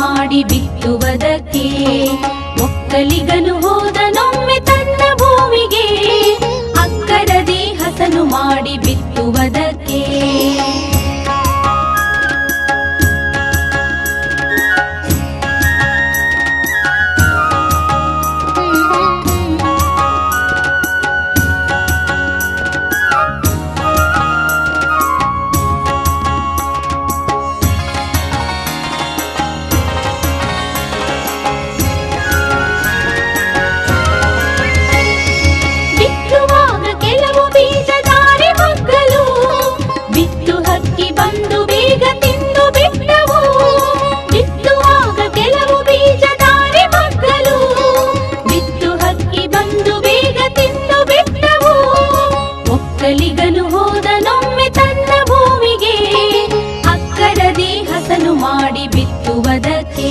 ಮಾಡಿ ಬಿತ್ತುವುದಕ್ಕೆ ಒಕ್ಕಲಿಗನು ಹೋದನೊಮ್ಮೆ ತನ್ನ ಭೂಮಿಗೆ ಅಕ್ಕರದಿ ಹಸನು ಮಾಡಿ ಬಿತ್ತುವುದಕ್ಕೆ ಬಂದು ಹೋದನೊಮ್ಮೆ ತನ್ನ ಭೂಮಿಗೆ ಅಕ್ಕರ ದೇಹಸನು ಮಾಡಿ ಬಿತ್ತುವುದಕ್ಕೆ